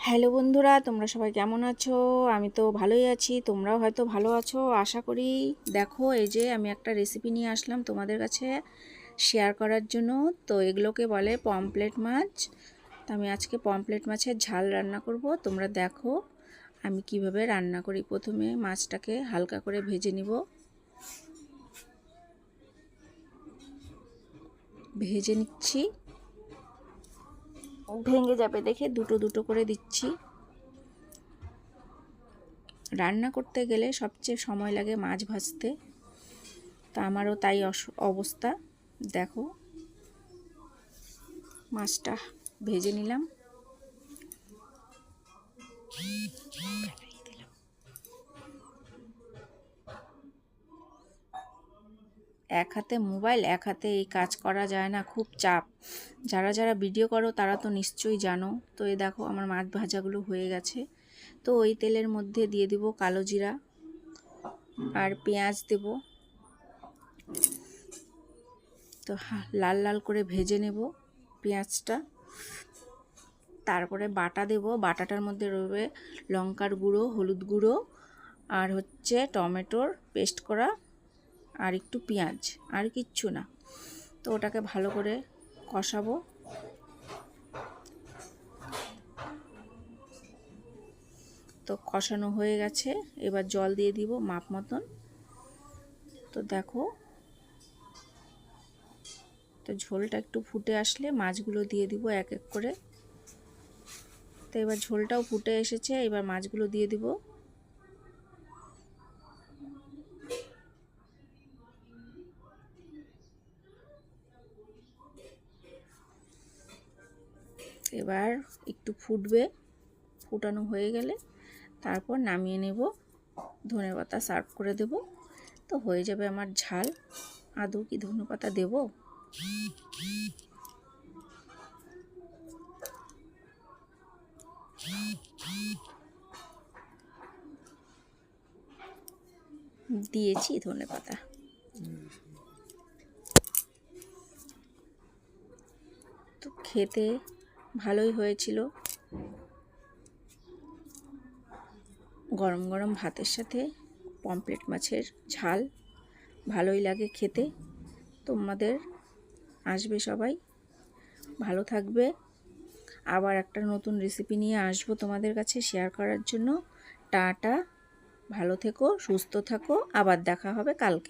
Hello বন্ধুরা, তোমরা সবাই কেমন আছো? আমি তো ভালোই আছি, তোমরাও হয়তো ভালো আছো। আশা করি দেখো, এই যে আমি একটা রেসিপি নিয়ে আসলাম তোমাদের কাছে শেয়ার করার জন্য। তো এগুলোকে বলে পমপ্লেট মাছ। তো আমি আজকে পমপ্লেট মাছের ঝাল রান্না করব। তোমরা দেখো আমি কীভাবে রান্না করি। প্রথমে মাছটাকে হালকা করে ভেজে নিব। ভেজে নিচ্ছি। ভেঙে যাবে, দেখে দুটো দুটো করে দিচ্ছি। রান্না করতে গেলে সবচেয়ে সময় লাগে মাছ ভাজতে। তা আমারও তাই অবস্থা। দেখো, মাছটা ভেজে নিলাম। এক হাতে মোবাইল, এক হাতে এই কাজ করা যায় না, খুব চাপ। যারা যারা ভিডিও করো, তারা তো নিশ্চয়ই জানো। তো এই দেখো, আমার মাছ ভাজাগুলো হয়ে গেছে। তো ওই তেলের মধ্যে দিয়ে দিব কালো জিরা আর পেঁয়াজ দেব। তো লাল লাল করে ভেজে নেব পেঁয়াজটা। তারপরে বাটা দেব। বাটাটার মধ্যে রয়েবে লঙ্কার গুঁড়ো, হলুদ গুঁড়ো আর হচ্ছে টমেটোর পেস্ট করা আর একটু পেঁয়াজ, আর কিচ্ছু না। তো ওটাকে ভালো করে কষাবো। তো কষানো হয়ে গেছে। এবার জল দিয়ে দিব মাপ মতন। তো দেখো, তো ঝোলটা একটু ফুটে আসলে মাছগুলো দিয়ে দিব এক এক করে। তো এবার ঝোলটাও ফুটে এসেছে, এবার মাছগুলো দিয়ে দিব। এবার একটু ফুটবে, ফুটানো হয়ে গেলে তারপর নামিয়ে নেব, ধনে পাতা সার্ভ করে দেব। তো হয়ে যাবে আমার ঝাল। আদৌ কি ধনে পাতা দেব? দিয়েছি ধনে পাতা। তো খেতে ভালোই হয়েছিল। গরম গরম ভাতের সাথে পমপ্লেট মাছের ঝাল, ভালোই লাগে খেতে। তোমাদের আসবে সবাই। ভালো থাকবে। আবার একটা নতুন রেসিপি নিয়ে আসব তোমাদের কাছে শেয়ার করার জন্য। টাটা। ভালো থেকো, সুস্থ থাকো। আবার দেখা হবে কালকে।